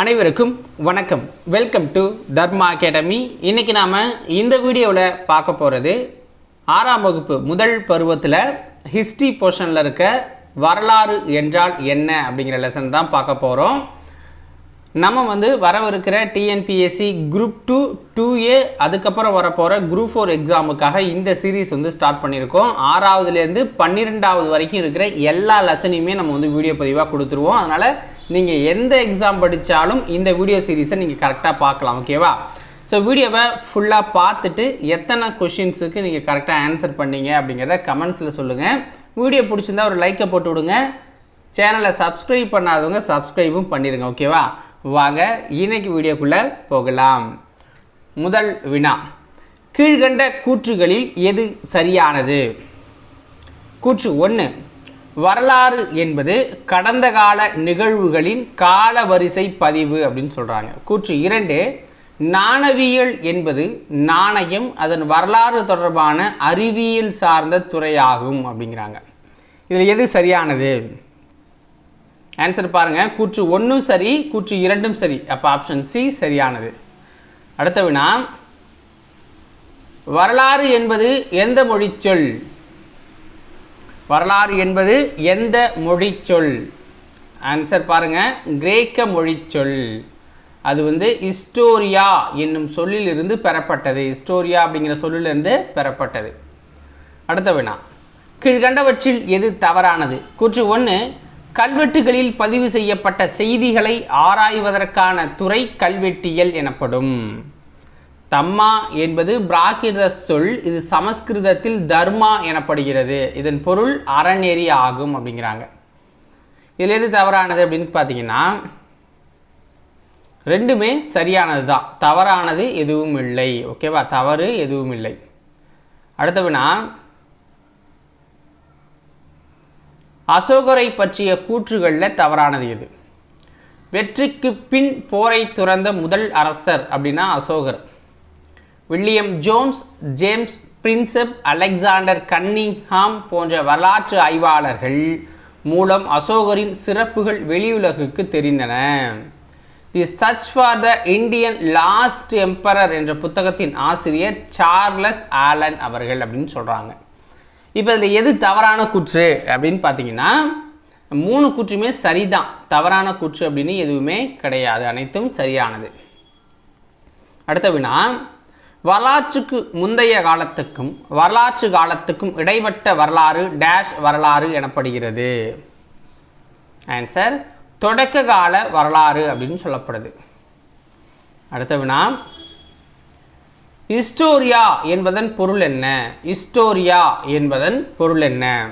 அனைவருக்கும் வணக்கம். Welcome to Dharma academy இன்றைக்கி நாம் இந்த வீடியோவில் பார்க்க போகிறது ஆறாம் வகுப்பு முதல் பருவத்தில் ஹிஸ்ட்ரி போர்ஷனில் இருக்க வரலாறு என்றால் என்ன அப்படிங்கிற லெசன் தான் பார்க்க போகிறோம் நம்ம வந்து வரவிருக்கிற TNPSC group two two A அதுக்கப்புறம் வரப்போகிற குரூப் ஃபோர் எக்ஸாமுக்காக இந்த சீரீஸ் வந்து ஸ்டார்ட் பண்ணியிருக்கோம். ஆறாவதுலேருந்து பன்னிரெண்டாவது வரைக்கும் இருக்கிற எல்லா லெசனையுமே நம்ம வந்து வீடியோ பதிவாக கொடுத்துருவோம். அதனால் நீங்கள் எந்த எக்ஸாம் படித்தாலும் இந்த வீடியோ சீரீஸை நீங்கள் கரெக்டாக பார்க்கலாம் ஓகேவா ஸோ வீடியோவை ஃபுல்லாக பார்த்துட்டு எத்தனை கொஷின்ஸுக்கு நீங்கள் கரெக்டாக ஆன்சர் பண்ணீங்க அப்படிங்கிறத கமெண்ட்ஸில் சொல்லுங்கள் வீடியோ பிடிச்சிருந்தா ஒரு லைக்கை போட்டு விடுங்க. சேனலை சப்ஸ்கிரைப் பண்ணாதவங்க சப்ஸ்கிரைபும் பண்ணிடுங்க ஓகேவா வாங்க இன்னைக்கு வீடியோக்குள்ளே போகலாம். முதல் வினா. கீழ்கண்ட கூற்றுகளில் எது சரியானது? கூற்று ஒன்று வரலாறு என்பது கடந்த கால நிகழ்வுகளின் கால வரிசை பதிவு அப்படின்னு சொல்கிறாங்க கூற்று இரண்டு நாணவியல் என்பது நாணயம் அதன் வரலாறு தொடர்பான அறிவியல் சார்ந்த துறையாகும் அப்படிங்கிறாங்க. இதில் எது சரியானது? ஆன்சர் பாருங்கள் கூற்று ஒன்றும் சரி கூற்று இரண்டும் சரி. அப்போ ஆப்ஷன் சி சரியானது. அடுத்த வினா வரலாறு என்பது எந்த மொழிச்சொல் வரலாறு என்பது எந்த மொழிச்சொல்? ஆன்சர் பாருங்க. கிரேக்க மொழிச்சொல். அது வந்து ஹிஸ்டோரியா என்னும் சொல்லிலிருந்து பெறப்பட்டது. ஹிஸ்டோரியா அப்படிங்கிற சொல்லிலிருந்து பெறப்பட்டது. அடுத்த வினா. கீழ்கண்டவற்றில் எது தவறானது? கூற்று ஒன்று கல்வெட்டுகளில் பதிவு செய்யப்பட்ட செய்திகளை ஆராய்வதற்கான துறை கல்வெட்டியல் எனப்படும். தம்மா என்பது பிராகிருத சொல் இது சமஸ்கிருதத்தில் தர்மா எனப்படுகிறது. இதன் பொருள் அறநெறி ஆகும் அப்படிங்கிறாங்க. இதில் எது தவறானது அப்படின்னு பார்த்தீங்கன்னா ரெண்டுமே சரியானது தான் தவறானது எதுவும் இல்லை. ஓகேவா தவறு எதுவும் இல்லை. அடுத்தவினா அசோகரை பற்றிய கூற்றுகளில் தவறானது எது? வெற்றிக்கு பின் போரை துறந்த முதல் அரசர் அப்படின்னா அசோகர். William Jones James Prinsep Alexander Cunningham போன்ற வரலாற்று ஆய்வாளர்கள் மூலம் அசோகரின் சிறப்புகள் வெளியுலகுக்கு தெரிந்தன. The search for the Indian lost emperor என்ற புத்தகத்தின் ஆசிரியர் சார்லஸ் ஆலன் அவர்கள் அப்படின்னு சொல்கிறாங்க இப்போ இதில் எது தவறான கூற்று அப்படின்னு பார்த்தீங்கன்னா மூணு கூற்றுமே சரிதான். தவறான கூற்று அப்படின்னு எதுவுமே கிடையாது. அனைத்தும் சரியானது. அடுத்த வினா வரலாற்றுக்கு முந்தைய காலத்துக்கும் வரலாற்று காலத்துக்கும் இடைப்பட்ட வரலாறு டேஷ் வரலாறு எனப்படுகிறது. ஆன்சர் தொடக்க கால வரலாறு அப்படின்னு சொல்லப்படுது. அடுத்த வினா ஹிஸ்டோரியா என்பதன் பொருள் என்ன? ஹிஸ்டோரியா என்பதன் பொருள் என்ன?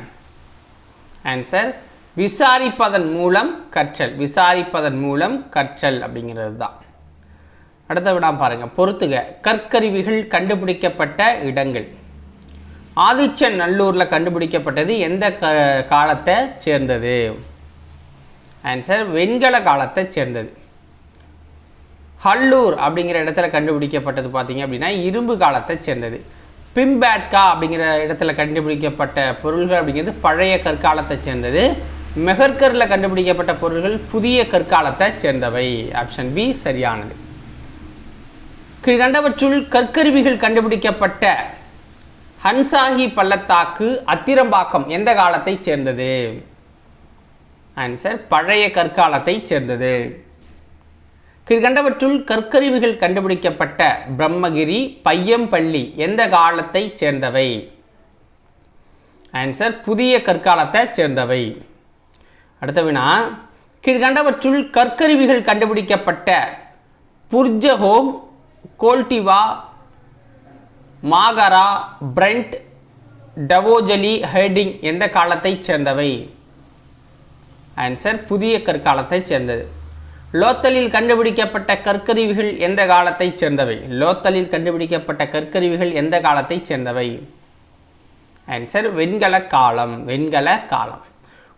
ஆன்சர் விசாரிப்பதன் மூலம் கற்றல். விசாரிப்பதன் மூலம் கற்றல் அப்படிங்கிறது தான் அடுத்த விடா பாருங்க. பொறுத்துக. கற்கருவிகள் கண்டுபிடிக்கப்பட்ட இடங்கள். ஆதிச்சன் நல்லூரில் கண்டுபிடிக்கப்பட்டது எந்த க காலத்தை சேர்ந்தது? ஆன்சர் வெண்கல காலத்தை சேர்ந்தது. ஹல்லூர் அப்படிங்கிற இடத்துல கண்டுபிடிக்கப்பட்டது பார்த்தீங்க அப்படின்னா இரும்பு காலத்தை சேர்ந்தது. பிம்பேட்கா அப்படிங்கிற இடத்துல கண்டுபிடிக்கப்பட்ட பொருள்கள் அப்படிங்கிறது பழைய கற்காலத்தை சேர்ந்தது. மெஹர்கரில் கண்டுபிடிக்கப்பட்ட பொருள்கள் புதிய கற்காலத்தை சேர்ந்தவை. ஆப்ஷன் பி சரியானது. கீழ்கண்டவற்றுள் கற்கருவிகள் கண்டுபிடிக்கப்பட்ட ஹன்சாஹி பள்ளத்தாக்கு அத்திரம்பாக்கம் எந்த காலத்தை சேர்ந்தது? ஆன்சர் பழைய கற்காலத்தை சேர்ந்தது. கீழ்கண்டவற்றுள் கற்கருவிகள் கண்டுபிடிக்கப்பட்ட பிரம்மகிரி பையம்பள்ளி எந்த காலத்தை சேர்ந்தவை? ஆன்சர் புதிய கற்காலத்தை சேர்ந்தவை. அடுத்த வினா கீழ்கண்டவற்றுள் கற்கருவிகள் கண்டுபிடிக்கப்பட்ட புர்ஜஹோம் கோல்டிவா மாகரா பிரெண்ட் டவோஜலி ஹெடிங் எந்த காலத்தைச் சேர்ந்தவை? ஆன்சர் புதிய கற்காலத்தை சேர்ந்தது. லோத்தலில் கண்டுபிடிக்கப்பட்ட கற்கருவிகள் எந்த காலத்தை சேர்ந்தவை? லோத்தலில் கண்டுபிடிக்கப்பட்ட கற்கருவிகள் எந்த காலத்தை சேர்ந்தவை? ஆன்சர் வெண்கல காலம் வெண்கல காலம்.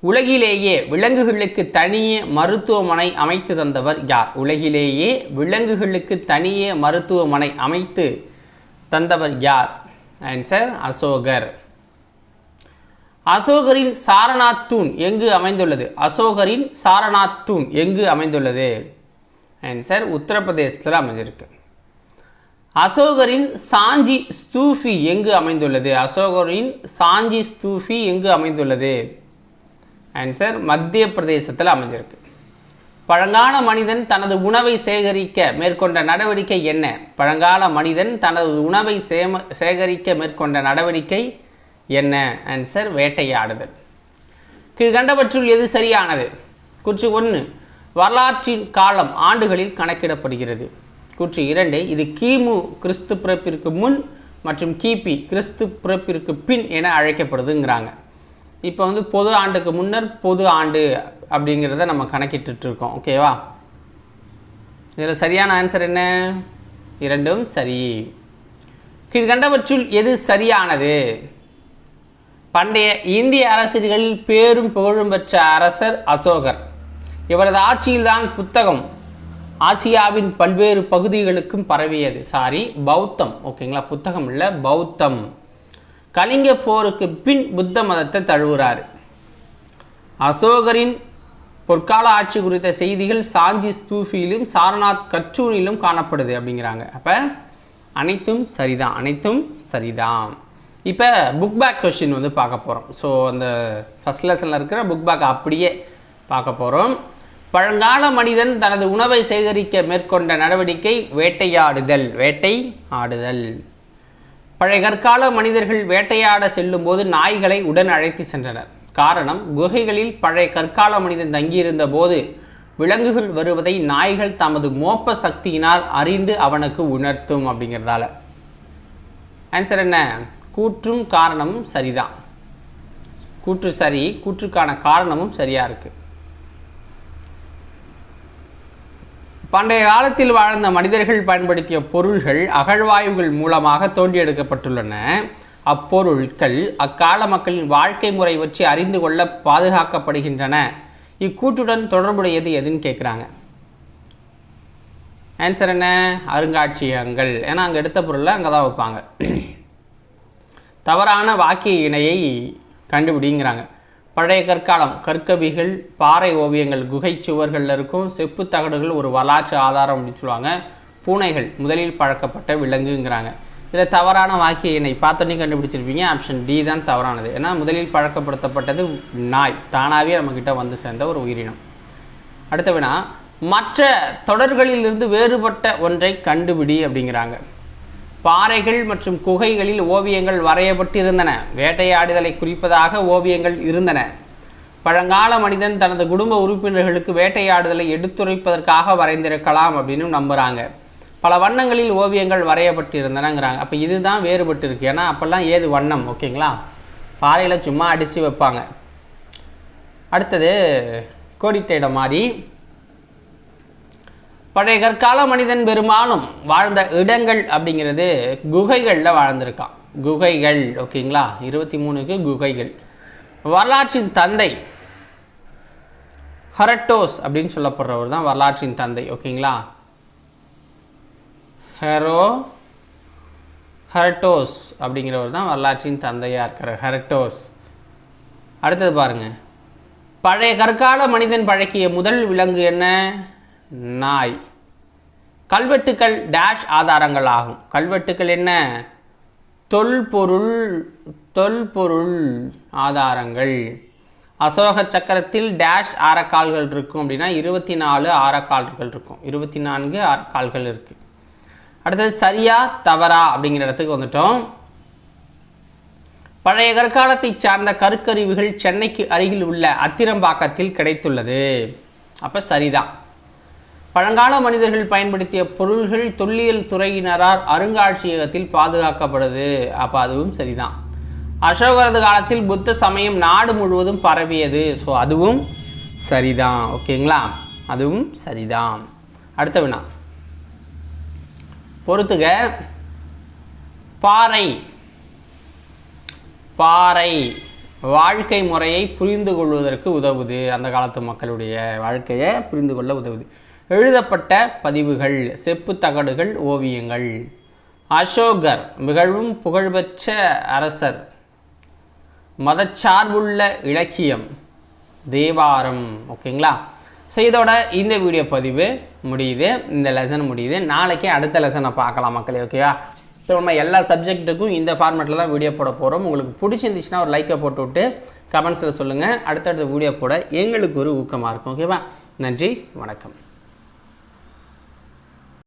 உலகிலேயே விலங்குகளுக்கு தனியே மருத்துவமனை அமைத்து தந்தவர் யார்? உலகிலேயே விலங்குகளுக்கு தனியே மருத்துவமனை அமைத்து தந்தவர் யார்? ஆன்சர் அசோகர். அசோகரின் சாரநாத் தூண் எங்கு அமைந்துள்ளது? அசோகரின் சாரநாத் தூண் எங்கு அமைந்துள்ளது? ஆன்சர் உத்தரப்பிரதேசத்தில் அமைஞ்சிருக்கு. அசோகரின் சாஞ்சி ஸ்தூஃபி எங்கு அமைந்துள்ளது? அசோகரின் சாஞ்சி ஸ்தூஃபி எங்கு அமைந்துள்ளது? ஆன்சர் மத்திய பிரதேசத்தில் அமைஞ்சிருக்கு. பழங்கால மனிதன் தனது உணவை சேகரிக்க மேற்கொண்ட நடவடிக்கை என்ன? பழங்கால மனிதன் தனது உணவை சேம சேகரிக்க மேற்கொண்ட நடவடிக்கை என்ன? ஆன்சர் வேட்டையாடுதல். கீழ்கண்டவற்றுள் எது சரியானது? கூற்று ஒன்று வரலாற்றின் காலம் ஆண்டுகளில் கணக்கிடப்படுகிறது. கூற்று இரண்டு இது கிமு கிறிஸ்து பிறப்பிற்கு முன் மற்றும் கிபி கிறிஸ்து பிறப்பிற்கு பின் என அழைக்கப்படுதுங்கிறாங்க. இப்போ வந்து பொது ஆண்டுக்கு முன்னர் பொது ஆண்டு அப்படிங்கிறத நம்ம கணக்கிட்டு இருக்கோம். ஓகேவா இதில் சரியான ஆன்சர் என்ன? இரண்டும் சரி. கீழ்கண்டவற்றுள் எது சரியானது? பண்டைய இந்திய அரசர்களில் பேரும் புகழும் பெற்ற அரசர் அசோகர். இவரது ஆட்சியில்தான் புத்தகம் ஆசியாவின் பல்வேறு பகுதிகளுக்கும் பரவியது. சாரி பௌத்தம். ஓகேங்களா புத்தகம் இல்லை பௌத்தம். கலிங்க போருக்கு பின் புத்த மதத்தை தழுவுறார். அசோகரின் பொற்கால ஆட்சி குறித்த செய்திகள் சாஞ்சி ஸ்தூஃபியிலும் சாரநாத் கச்சூரிலும் காணப்படுது அப்படிங்கிறாங்க. அப்போ அனைத்தும் சரிதான் அனைத்தும் சரிதான் இப்போ புக் பேக் கொஷின் வந்து பார்க்க போகிறோம் ஸோ அந்த ஃபஸ்ட் லெசனில் இருக்கிற புக் பேக் அப்படியே பார்க்க போகிறோம் பழங்கால மனிதன் தனது உணவை சேகரிக்க மேற்கொண்ட நடவடிக்கை வேட்டையாடுதல் வேட்டை ஆடுதல் பழைய கற்கால மனிதர்கள் வேட்டையாட செல்லும்போது நாய்களை உடன் அழைத்து சென்றனர். காரணம் குகைகளில் பழைய கற்கால மனிதன் தங்கியிருந்த போது விலங்குகள் வருவதை நாய்கள் தமது மோப்ப சக்தியினால் அறிந்து அவனுக்கு உணர்த்தும் அப்படிங்கிறதால. ஆன்சர் என்ன? கூற்றும் காரணமும் சரிதான். கூற்று சரி கூற்றுக்கான காரணமும் சரியாக இருக்குது பண்டைய காலத்தில் வாழ்ந்த மனிதர்கள் பயன்படுத்திய பொருள்கள் அகழ்வாய்வுகள் மூலமாக தோண்டி எடுக்கப்பட்டுள்ளன அப்பொருட்கள் அக்கால மக்களின் வாழ்க்கை முறை பற்றி அறிந்து கொள்ள பாதுகாக்கப்படுகின்றன. இக்கூற்றுடன் தொடர்புடையது எதுன்னு கேட்குறாங்க ஆன்சர் என்ன? அருங்காட்சியகங்கள். ஏன்னா அங்கே எடுத்த பொருளை அங்கே தான் வைப்பாங்க. தவறான வாக்கிய இணையை கண்டுபிடிங்கிறாங்க. பழைய கற்காலம் கற்கவிகள் பாறை ஓவியங்கள் குகை சுவர்களில் இருக்கும் செப்பு தகடுகள் ஒரு வரலாற்று ஆதாரம் அப்படின்னு சொல்லுவாங்க. பூனைகள் முதலில் பழக்கப்பட்ட விலங்குங்கிறாங்க. இதில் தவறான வாக்கிய இணை பார்த்தோன்னே கண்டுபிடிச்சிருப்பீங்க. ஆப்ஷன் டி தான் தவறானது. ஏன்னா முதலில் பழக்கப்படுத்தப்பட்டது நாய். தானாகவே நம்மக்கிட்ட வந்து சேர்ந்த ஒரு உயிரினம். அடுத்த வினா மற்ற தொடர்களிலிருந்து வேறுபட்ட ஒன்றை கண்டுபிடி அப்படிங்கிறாங்க. பாறைகள் மற்றும் குகைகளில் ஓவியங்கள் வரையப்பட்டிருந்தன. வேட்டையாடுதலை குறிப்பதாக ஓவியங்கள் இருந்தன. பழங்கால மனிதன் தனது குடும்ப உறுப்பினர்களுக்கு வேட்டையாடுதலை எடுத்துரைப்பதற்காக வரைந்திருக்கலாம் அப்படின்னு நம்புகிறாங்க பல வண்ணங்களில் ஓவியங்கள் வரையப்பட்டிருந்தனங்கிறாங்க. அப்போ இதுதான் வேறுபட்டுருக்கு. ஏன்னா அப்போல்லாம் ஏது வண்ணம் ஓகேங்களா? பாறையில் சும்மா அடித்து வைப்பாங்க. அடுத்தது கோடிட்ட மாதிரி பழைய கற்கால மனிதன் பெரும்பாலும் வாழ்ந்த இடங்கள் அப்படிங்கிறது குகைகளில் வாழ்ந்திருக்கான். குகைகள் ஓகேங்களா? இருபத்தி மூணுக்கு குகைகள். வரலாற்றின் தந்தை ஹரட்டோஸ் அப்படின்னு சொல்லப்படுறவர் தான் வரலாற்றின் தந்தை ஓகேங்களா? ஹெரோ ஹெரட்டோஸ் அப்படிங்கிறவர் தான் வரலாற்றின் தந்தையாக இருக்கிறார் ஹெரட்டோஸ். அடுத்தது பாருங்க. பழைய கற்கால மனிதன் பழக்கிய முதல் விலங்கு என்ன? நாய். கல்வெட்டுக்கள் டேஷ் ஆதாரங்கள் ஆகும். கல்வெட்டுக்கள் என்ன? தொல்பொருள் தொல்பொருள் ஆதாரங்கள். அசோக சக்கரத்தில் டேஷ் ஆரக்கால்கள் இருக்கும் அப்படின்னா இருபத்தி நாலு ஆரக்கால்கள் இருக்கும். இருபத்தி நான்கு ஆரக்கால்கள் இருக்குது அடுத்தது சரியா தவறா அப்படிங்கிற இடத்துக்கு வந்துட்டோம். பழைய கற்காலத்தை சார்ந்த கருக்கருவிகள் சென்னைக்கு அருகில் உள்ள அத்திரம்பாக்கத்தில் கிடைத்துள்ளது. அப்போ சரிதான். பழங்கால மனிதர்கள் பயன்படுத்திய பொருள்கள் தொல்லியல் துறையினரால் அருங்காட்சியகத்தில் பாதுகாக்கப்படுது. அப்போ அதுவும் சரிதான். அசோகரது காலத்தில் புத்த சமயம் நாடு முழுவதும் பரவியது. ஸோ அதுவும் சரிதான். ஓகேங்களா அதுவும் சரிதான். அடுத்த வினா. பொறுத்துக. பாறை. பாறை. வாழ்க்கை முறையை புரிந்து கொள்வதற்கு உதவுது. அந்த காலத்து மக்களுடைய வாழ்க்கையை புரிந்து கொள்ள உதவுது. எழுதப்பட்ட பதிவுகள் செப்பு தகடுகள் ஓவியங்கள். அசோகர் மிகவும் புகழ்பெற்ற அரசர். மதச்சார்புள்ள இலக்கியம். தேவாரம். ஓகேங்களா? ஸோ இதோட இந்த வீடியோ பதிவு முடியுது. இந்த லெசன் முடியுது. நாளைக்கு அடுத்த லெசனை பார்க்கலாம் மக்களே ஓகேவா ஸோ நம்ம எல்லா சப்ஜெக்ட்டுக்கும் இந்த ஃபார்மேட்டில் தான் வீடியோ போட போகிறோம் உங்களுக்கு பிடிச்சிருந்துச்சுன்னா ஒரு லைக்கை போட்டு விட்டு கமெண்ட்ஸில் சொல்லுங்கள் அடுத்தடுத்த வீடியோ போட எங்களுக்கு ஒரு ஊக்கமாக இருக்கும். ஓகேவா? நன்றி. வணக்கம்.